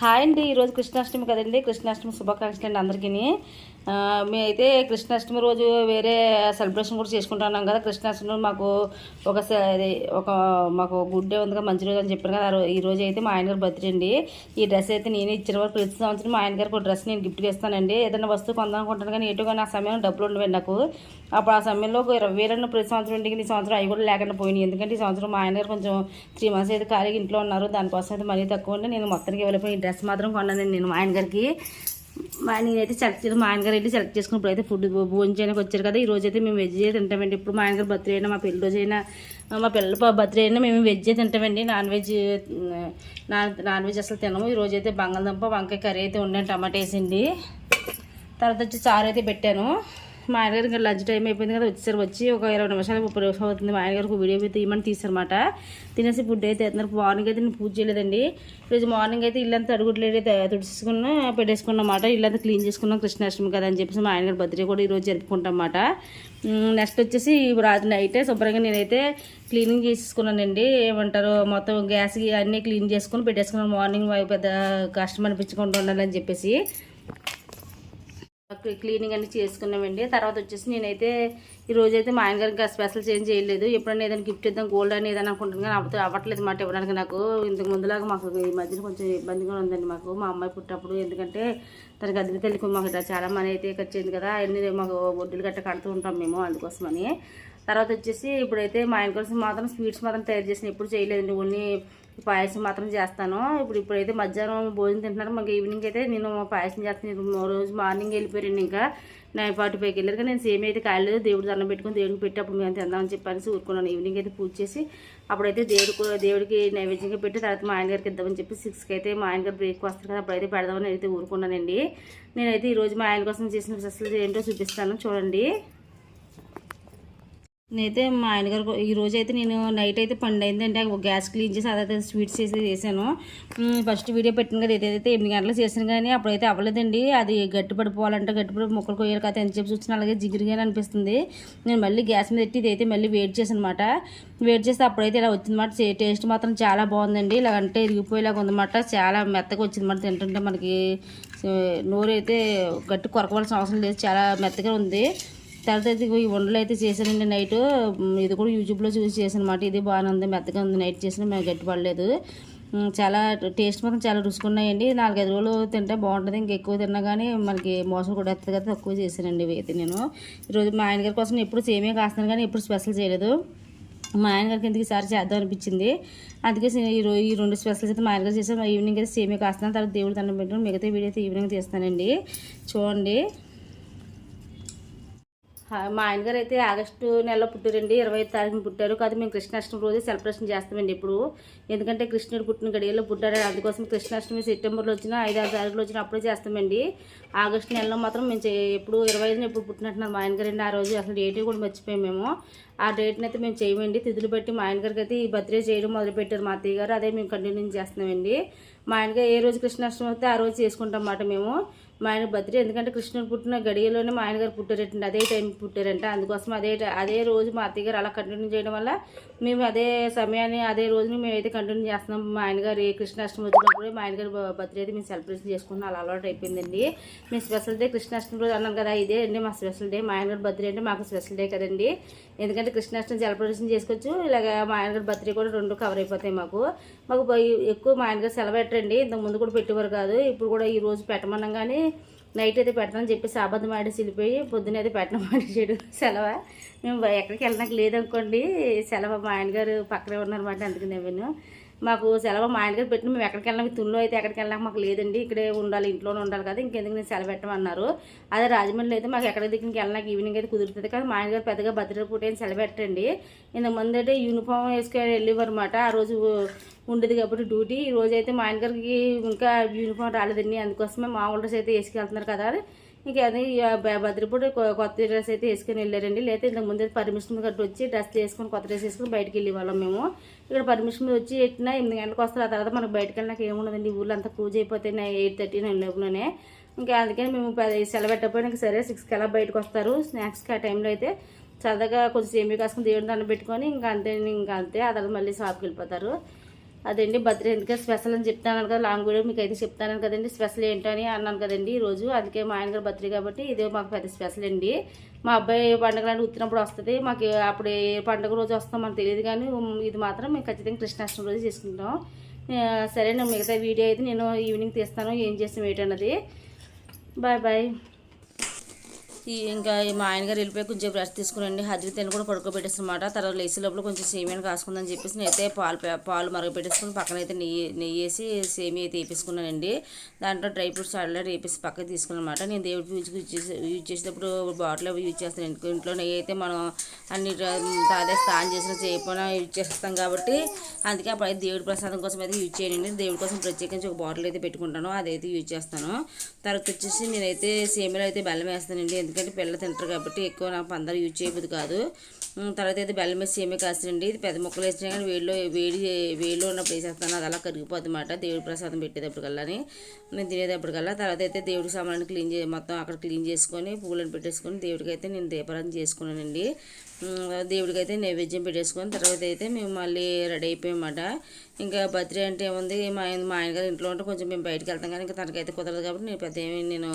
Hi అండి. ఈరోజు కృష్ణాష్టమి కదండి. కృష్ణాష్టమి శుభాకాంక్షలు అండి అందరికీ మేమైతే కృష్ణాష్టమి రోజు వేరే సెలబ్రేషన్ కూడా చేసుకుంటున్నాం కదా. కృష్ణాష్టమి మాకు ఒక ఒక మాకు గుడ్ డే ఉంది కదా మంచి రోజు అని చెప్పాను కదా. ఈ రోజు అయితే మా ఆయన గారు బర్త్డే అండి. ఈ డ్రెస్ అయితే నేనే ఇచ్చిన వరకు ప్రతి సంవత్సరం మా ఆయన గారికి ఒక డ్రెస్ నేను గిఫ్ట్గా ఇస్తానండి ఏదైనా వస్తువు కొందామనుకుంటాను కానీ ఎటుగా నా సమయం డబ్బులు ఉండవండి నాకు. అప్పుడు ఆ సమయంలో ఒక ఇరవై వేలన్న ప్రతి సంవత్సరం ఇంటికి ఈ సంవత్సరం అవి కూడా లేకుండా పోయినాయి. ఎందుకంటే ఈ సంవత్సరం మా ఆయన గారు కొంచెం త్రీ మంత్స్ అయితే ఖాళీగా ఇంట్లో ఉన్నారు. దానికోసం అయితే మనీ తక్కువ ఉంటే నేను మొత్తానికి వెళ్ళిపోయి డ్రెస్ మాత్రం కొన్నానండి నేను మా ఆయన గారికి. నేనైతే సెలెక్ట్ చేసి మా ఆయన గారు వెళ్ళి సెలెక్ట్ చేసుకున్నప్పుడు అయితే ఫుడ్ భోజనం చేయడానికి వచ్చారు కదా ఈ రోజు అయితే మేము వెజ్ తింటామండి. ఇప్పుడు మా ఆయన గారు బర్త్డే అయినా మా పెళ్ళి రోజు అయినా మా పిల్లల బర్త్డే అయినా మేము వెజ్ తింటామండి. Non veg non non veg అసలు తినము. ఈ రోజు అయితే బంగాళదుంప వంకాయ కర్రీ అయితే ఉండండి టమాటా వేసింది. తర్వాత వచ్చి చారు అయితే పెట్టాను. మా ఆయనగారు ఇంకా లంచ్ టైం అయిపోయింది కదా వచ్చేసారు. వచ్చి ఒక ఇరవై నిమిషాలు ముప్పై నిమిషాలు అవుతుంది. మా ఆయనగారికి వీడియో అయితే తీయమని తీసారనమాట తినేసి ఫుడ్ అయితే ఎత్తున్నారు మార్నింగ్ అయితే నేను పూజ చేయలేదండి. ఈరోజు మార్నింగ్ అయితే ఇల్లంతా అడుగుట్లేదు తుడిచేసుకున్నా పెట్టేసుకున్నమాట ఇల్లంతా క్లీన్ చేసుకున్నాం కృష్ణాష్టమి కదా అని చెప్పేసి మా ఆయనగారి బర్త్డే కూడా ఈరోజు జరుపుకుంటాం అన్నమాట. నెక్స్ట్ వచ్చేసి రాత్రి నైటే శుభ్రంగా నేనైతే క్లీనింగ్ చేసేసుకున్నానండి. ఏమంటారు మొత్తం గ్యాస్ అన్నీ క్లీన్ చేసుకుని పెట్టేసుకున్నాను. మార్నింగ్ పెద్ద కష్టం అనిపించకుండా ఉండాలని చెప్పేసి. క్లీనింగ్ అన్ని చేసుకున్నామండి. తర్వాత వచ్చేసి నేనైతే ఈ రోజైతే మా ఆయన గారికి స్పెషల్ చేంజ్ చేయలేదు. ఎప్పుడైనా ఏదైనా గిఫ్ట్ ఇద్దాం గోల్డ్ అని ఏదైనా అనుకుంటున్నాను కానీ అవ్వదు అవ్వట్లేదు మాట ఇవ్వడానికి నాకు. ఇంతకు ముందులాగా మాకు ఈ మధ్యన కొంచెం ఇబ్బందిగా ఉందండి మాకు. మా అమ్మాయి పుట్టినప్పుడు ఎందుకంటే తనకి అద్దె తల్లికి మాకు చాలా మనీ అయితే ఖర్చు కదా. అన్ని మాకు వడ్డీలు గట్ట కడుతూ ఉంటాం మేము అందుకోసమని. తర్వాత వచ్చేసి ఇప్పుడైతే మా ఆయన కోసం మాత్రం స్వీట్స్ మాత్రం తయారు చేసిన ఎప్పుడు చేయలేదండి. ఓన్లీ పాయసం మాత్రం చేస్తాను. ఇప్పుడు ఇప్పుడైతే మధ్యాహ్నం భోజనం తింటున్నారు. మాకు ఈవినింగ్ అయితే నేను పాయసం చేస్తాను. రోజు మార్నింగ్ వెళ్ళిపోయారండి ఇంకా. నైన్ ఫార్టీ ఫైవ్కి వెళ్ళారు. కానీ నేను సేమ్ అయితే కాయలేదు. దేవుడు దండం పెట్టుకుని దేవుడికి పెట్టి అప్పుడు మేము తిందామని చెప్పాను ఊరుకున్నాను. ఈవినింగ్ అయితే పూజ చేసి అప్పుడైతే దేవుడు దేవుడికి నైవేద్యంగా పెట్టి తర్వాత మా ఆయన గారికి ఇద్దామని చెప్పి సిక్స్కి అయితే మా ఆయనగారు బ్రేక్ వస్తారు కదా అప్పుడైతే పెడదామని అయితే ఊరుకున్నానండి. నేనైతే ఈరోజు మా ఆయన కోసం చేసిన అసలు ఏంటో చూపిస్తాను. చూడండి. నేనైతే మా ఆయనగారు ఈరోజు అయితే నేను నైట్ అయితే పండు అయిందంటే గ్యాస్ క్లీన్ చేసి అదైతే స్వీట్స్ చేసి చేశాను. ఫస్ట్ వీడియో పెట్టిన కదా ఏదైతే ఎనిమిది గంటలు చేశాను కానీ అప్పుడైతే అవ్వలేదండి. అది గట్టి పడిపోవాలంటే గట్టిపడి ముక్కలు కొయ్యాలి కదా అని చెప్పి చూసిన అలాగే జిగిరిగానే అనిపిస్తుంది. నేను మళ్ళీ గ్యాస్ మీద పెట్టి ఇదైతే మళ్ళీ వెయిట్ చేశాను అనమాట వెయిట్ చేస్తే అప్పుడైతే ఇలా వచ్చిందన్నమాట. టేస్ట్ మాత్రం చాలా బాగుందండి. ఇలా అంటే ఇరిగిపోయేలాగా ఉందన్నమాట. చాలా మెత్తగా వచ్చిందన్నమాట తింటుంటే మనకి. నోరు అయితే గట్టి కొరకవలసిన అవసరం లేదు. చాలా మెత్తగా ఉంది. తర్వాత అయితే ఈ వండలు అయితే చేశానండి నైట్. ఇది కూడా యూట్యూబ్లో చూసి చేశాను అనమాట ఇది బాగానే ఉంది మెత్తగా ఉంది. నైట్ చేసిన మేము గట్టి పడలేదు. చాలా టేస్ట్ మాత్రం చాలా రుచుకున్నాయండి. నాలుగైదు రోజులు తింటే బాగుంటుంది. ఇంకా ఎక్కువ తిన్నా కానీ మనకి మోసం కూడా వస్తుంది కదా తక్కువ చేశానండి ఇవి అయితే నేను. ఈరోజు మా ఆయన గారి కోసం ఎప్పుడు సేమే కాస్తాను కానీ ఎప్పుడు స్పెషల్ చేయలేదు. మా ఆయన గారికి ఎందుకు ఈసారి చేద్దాం అనిపించింది. అందుకే ఈరోజు ఈ ఈ రెండు స్పెషల్స్ అయితే మా ఆయన గారు చేసాను ఈవినింగ్ అయితే సేమే కాస్తాను తర్వాత దేవుడు దండం పెట్టడం మిగతా వీడియో అయితే ఈవినింగ్ తీస్తానండి. చూడండి. మా ఆయన గారు అయితే ఆగస్టు నెలలో పుట్టారండి ఇరవై ఐదు తారీఖున పుట్టారు. కాదు మేము కృష్ణాష్టమి రోజు సెలబ్రేషన్ చేస్తామండి ఇప్పుడు. ఎందుకంటే కృష్ణుడు పుట్టిన గడియల్లో పుట్టారు. అందుకోసం కృష్ణాష్టమి సెప్టెంబర్లో వచ్చిన ఐదు ఆరు తారీఖులో వచ్చిన అప్పుడే చేస్తామండి. ఆగస్టు నెలలో మాత్రం మేము ఎప్పుడు ఇరవై ఐదున ఎప్పుడు పుట్టినట్టున్నారు మా ఆయన ఆ రోజు. అసలు డేట్ కూడా మర్చిపోయాం మేము. ఆ డేట్ని అయితే మేము చేయమండి. తిథులు బట్టి మా ఆయన గారికి అయితే ఈ బర్త్డే చేయడం మొదలుపెట్టారు మా అత్తయ్య గారు. అదే మేము కంటిన్యూ చేస్తున్నామండి. మా ఆయన గారు ఏ రోజు కృష్ణాష్టమి వస్తే ఆ రోజు చేసుకుంటాం అన్నమాట మేము. మా ఆయన బర్త్డే ఎందుకంటే కృష్ణుడు పుట్టిన గడియలోనే మా ఆయన గారు పుట్టారంట అదే టైం పుట్టారంట. అందుకోసం అదే అదే రోజు మా అత్తయ్య గారు అలా కంటిన్యూ చేయడం వల్ల మేము అదే సమయాన్ని అదే రోజుని మేమైతే కంటిన్యూ చేస్తున్నాం. మా ఆయన గారు ఏ కృష్ణాష్టమి వచ్చినప్పుడు మా ఆయనగారు బర్త్డే అయితే మేము సెలబ్రేషన్ చేసుకున్నాం. అలా అలవాటు అయిపోయిందండి. మీ స్పెషల్ డే కృష్ణాష్టమి రోజు అన్నాం కదా ఇదే అండి మా స్పెషల్ డే. మా ఆయన బర్త్డే అంటే మాకు స్పెషల్ డే కదండి. ఎందుకంటే కృష్ణాష్టమి సెలబ్రేషన్ చేసుకోవచ్చు ఇలాగ మా ఆయన గారి బర్త్డే కూడా రెండు కవర్ అయిపోతాయి మాకు. మాకు ఎక్కువ మా ఆయన గారు సెలవు పెట్టండి ఇంతకు ముందు కూడా పెట్టేవారు కాదు. ఇప్పుడు కూడా ఈ రోజు పెట్టమన్నాం కానీ నైట్ అయితే పెడతామని చెప్పేసి అబద్ధం ఆడి వెళ్ళిపోయి పొద్దున అయితే పెట్టడం ఆడేసాడు చేయడం మేము ఎక్కడికి వెళ్ళడానికి లేదనుకోండి. సెలవు మా ఆయన గారు పక్కనే ఉన్నారన్నమాట అందుకని నేను మాకు సెలవు మా ఆయన పెట్టిన మేము ఎక్కడికి వెళ్ళాం తుల్లో అయితే ఎక్కడికి వెళ్ళాక మాకు లేదండి. ఇక్కడే ఉండాలి ఇంట్లోనే ఉండాలి కదా ఇంకెందుకు నేను సెలవు పెట్టమన్నారు. అదే రాజమండ్రిలో అయితే మాకు ఎక్కడి దగ్గరికి వెళ్ళడానికి ఈవినింగ్ అయితే కుదురుతుంది. కానీ మా ఆయన గారు పెద్దగా భద్రత పూట ఏం సెలవు పెట్టండి ఇంతకుముందు అయితే యూనిఫామ్ వేసుకొని వెళ్ళేవారు అనమాట ఆ రోజు ఉండేది కాబట్టి డ్యూటీ. ఈ రోజు అయితే మా ఆయన గారికి ఇంకా యూనిఫామ్ రాలేదండి. అందుకోసమే మా డ్రెస్ అయితే వేసుకెళ్తున్నారు కదా అని ఇంకా అది భద్రపూడి కొత్త డ్రెస్ అయితే వేసుకుని వెళ్ళారండి. లేకపోతే ఇంతకు ముందు పర్మిషన్ గట్టి వచ్చి డ్రెస్ వేసుకొని కొత్త డ్రెస్ వేసుకొని బయటకు వెళ్ళేవాళ్ళం మేము. ఇక్కడ పర్మిషన్ మీద వచ్చి ఎట్టినా ఎనిమిది గంటలకు వస్తారు. ఆ తర్వాత మనకు బయటకు వెళ్ళినాక ఏముండదండి? ఊళ్ళో అంతా పూజ అయిపోతే ఎయిట్ థర్టీ నేను లోపులోనే. ఇంకా అందుకని మేము పది సెలవు పెట్టకపోయినా సరే సిక్స్కి అలా బయటకు వస్తారు. స్నాక్స్కి ఆ టైంలో అయితే సరదాగా కొంచెం సేమీ కాసుకుని దేవుడి దండం పెట్టుకొని ఇంకా అంతే ఇంకా అంతే. ఆ తర్వాత మళ్ళీ షాప్కి వెళ్ళిపోతారు. అదండి బర్త్డే స్పెషల్ అని చెప్తాను కదా లాంగ్ వీడియో మీకు అయితే చెప్తాను కదండి. స్పెషల్ ఏంటో అని అన్నాను కదండి ఈరోజు. రోజు అందుకే మా ఆయన గారు బర్త్డే కాబట్టి ఇదే మాకు పెద్ద స్పెషల్ అండి. మా అబ్బాయి పండుగ లాంటి ఉత్తినప్పుడు వస్తుంది. మాకు అప్పుడు ఏ పండుగ రోజు వస్తాం మనకు తెలియదు కానీ ఇది మాత్రం మేము ఖచ్చితంగా కృష్ణాష్టమి రోజు చేసుకుంటాం. సరే నేను మిగతా వీడియో అయితే నేను ఈవినింగ్ తీస్తాను. ఏం చేస్తాం ఏంటన్నది బాయ్ బాయ్. ఈ ఇంకా మా ఆయన గారు వెళ్ళిపోయి కొంచెం రెస్ట్ తీసుకురండి. హద్వితని కూడా పడుకోబెట్టేసన్నమాట తర్వాత లేచి లోపల కొంచెం సేమియాని కాసుకుందని చెప్పేసి నేనైతే పాలు పాలు మరగపెట్టేసుకుని పక్కన అయితే నెయ్యి నెయ్యి వేసి సేమియా అయితే వేపేసుకున్నానండి. దాంట్లో డ్రై ఫ్రూట్స్ ఆల్రెడీ వేపేసి పక్కకి తీసుకున్నమాట నేను దేవుడికి యూజ్ యూజ్ చేసే యూజ్ చేసేటప్పుడు బాటిల్ అవి యూజ్ చేస్తాను ఇంట్లో ఇంట్లో నెయ్యి అయితే మనం అన్ని తాదే స్నానం చేసిన చేయకపోయినా యూజ్ చేస్తాం కాబట్టి అందుకే అప్పుడు దేవుడి ప్రసాదం కోసం అయితే యూజ్ చేయండి దేవుడి కోసం ప్రత్యేకించి ఒక బాటిల్ అయితే పెట్టుకుంటాను. అదైతే యూజ్ చేస్తాను. తర్వాత వచ్చేసి నేనైతే సేమియాలు అయితే బెల్లం వేస్తానండి. ఎందుకంటే పిల్లలు తింటారు కాబట్టి ఎక్కువ నాకు అందరూ యూజ్ చేయబుద్ది కాదు. తర్వాత అయితే బెల్లం వేసి సేమియా కాస్తానండి ఇది పెద్ద ముక్కలు వేసినా కానీ వేడిలో వేడి వేడిలో ఉన్నప్పుడు వేసేస్తాను. అది అలా కరిగిపోద్ది అన్నమాట. దేవుడి ప్రసాదం పెట్టేటప్పటికల్లాని. నేను తినేటప్పటికల్లా. తర్వాత అయితే దేవుడి సామాన్లు క్లీన్ చే మొత్తం అక్కడ క్లీన్ చేసుకొని పూలను పెట్టేసుకొని దేవుడికి అయితే నేను దీపారాధన చేసుకున్నానండి. దేవుడికి అయితే నైవేద్యం పెట్టేసుకొని తర్వాత అయితే మేము మళ్ళీ రెడీ అయిపోయామన్నమాట ఇంకా బర్త్డే అంటే ఏముంది? మా ఆయన మా ఆయనగారు ఇంట్లో ఉంటే కొంచెం మేము బయటకు వెళ్తాం కానీ ఇంకా తనకైతే కుదరదు కాబట్టి నేను పెద్ద ఏమి నేను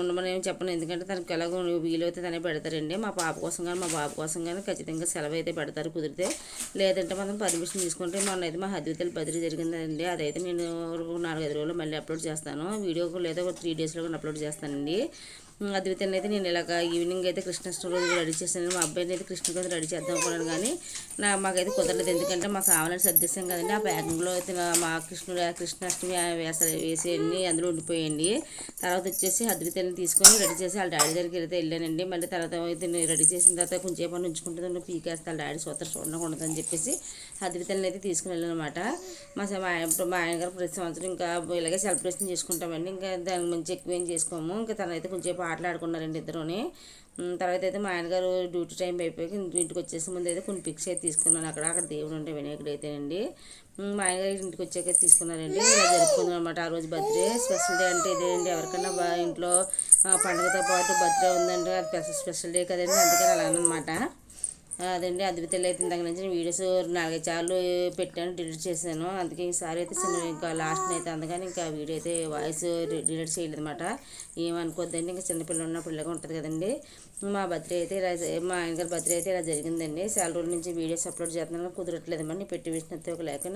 ఉండమని ఏమి చెప్పను. ఎందుకంటే తనకి ఎలాగో వీలైతే తనే పెడతారండి. మా పాప కోసం కానీ మా బాబు కోసం కానీ ఖచ్చితంగా సెలవు అయితే పెడతారు కుదిరితే. లేదంటే మనం పర్మిషన్ తీసుకుంటే మొన్న అయితే మా హద్వితలు బదిలీ జరిగిందండి. అదైతే నేను నాలుగైదు రోజులు మళ్ళీ అప్లోడ్ చేస్తాను. వీడియో లేదా ఒక త్రీ డేస్లో కూడా అప్లోడ్ చేస్తానండి. అద్వితీయని అయితే నేను ఇలాగ ఈవినింగ్ అయితే కృష్ణాష్టమి రోజు రెడీ చేశాను. మా అబ్బాయిని అయితే కృష్ణ రోజు రెడీ చేద్దాం అనుకున్నాను కానీ నా మాకైతే కుదరలేదు. ఎందుకంటే మాకు కావాలని సర్దేశాం కదండి. ఆ ప్యాకింగ్లో అయితే మా కృష్ణుడు కృష్ణాష్టమి వేస వేసేయండి అందులో ఉండిపోయండి. తర్వాత వచ్చేసి అద్వితీయని తీసుకొని రెడీ చేసి వాళ్ళ డాడీ దగ్గరికి వెళ్తే వెళ్ళానండి. మళ్ళీ తర్వాత అయితే రెడీ చేసిన తర్వాత కొంచెం పని ఉంచుకుంటుంది పీకేస్తా వాళ్ళ డాడీ సూత్ర చూడకుండా అని చెప్పేసి అద్వితని అయితే తీసుకుని వెళ్ళాను అనమాట మా ఆయన మా ఆయన గారు ప్రతి సంవత్సరం ఇంకా ఇలాగే సెలబ్రేషన్ చేసుకుంటామండి. ఇంకా దానికి మంచి ఎక్కువ ఏం చేసుకోము. ఇంకా తనైతే కొంచెం ఆటలాడుకున్నారండి ఇద్దరుని. తర్వాత అయితే మా ఆయనగారు డ్యూటీ టైం అయిపోయి ఇంటికి వచ్చేసి ముందు అయితే కొన్ని పిక్స్ అయితే తీసుకున్నాను. అక్కడ అక్కడ దేవుడు ఉంటే వినాయకుడు అయితేనండి. మా ఆయనగారు ఇంటికి వచ్చాక తీసుకున్నారండి. ఇలా జరుపుకుందాం అనమాట ఆ రోజు బర్త్డే స్పెషల్ డే అంటే ఇదేంటి ఎవరికైనా బా ఇంట్లో పండుగతో పాటు బర్త్డే ఉందంటే అది స్పెషల్ డే కదండి. అందుకని అలా అనమాట అదండి అద్భుతాలు అయితే ఇందాక నుంచి వీడియోస్ నాలుగైదు సార్లు పెట్టాను డిలీట్ చేశాను. అందుకే ఈసారి అయితే చిన్న ఇంకా లాస్ట్ అయితే అందుకని ఇంకా వీడియో అయితే వాయిస్ డిలీట్ చేయలేదు అనమాట ఏమనుకోద్దండి ఇంకా చిన్నపిల్లలు ఉన్నప్పుడు ఇలాగ ఉంటుంది కదండి. మా బర్త్డే అయితే ఇలా మా ఆయన గారి బర్త్డే అయితే ఇలా జరిగిందండి. చాలా రోజుల నుంచి వీడియోస్ అప్లోడ్ చేస్తున్నాను కుదరట్లేదు మరి పెట్టి విషయం ఒక లేక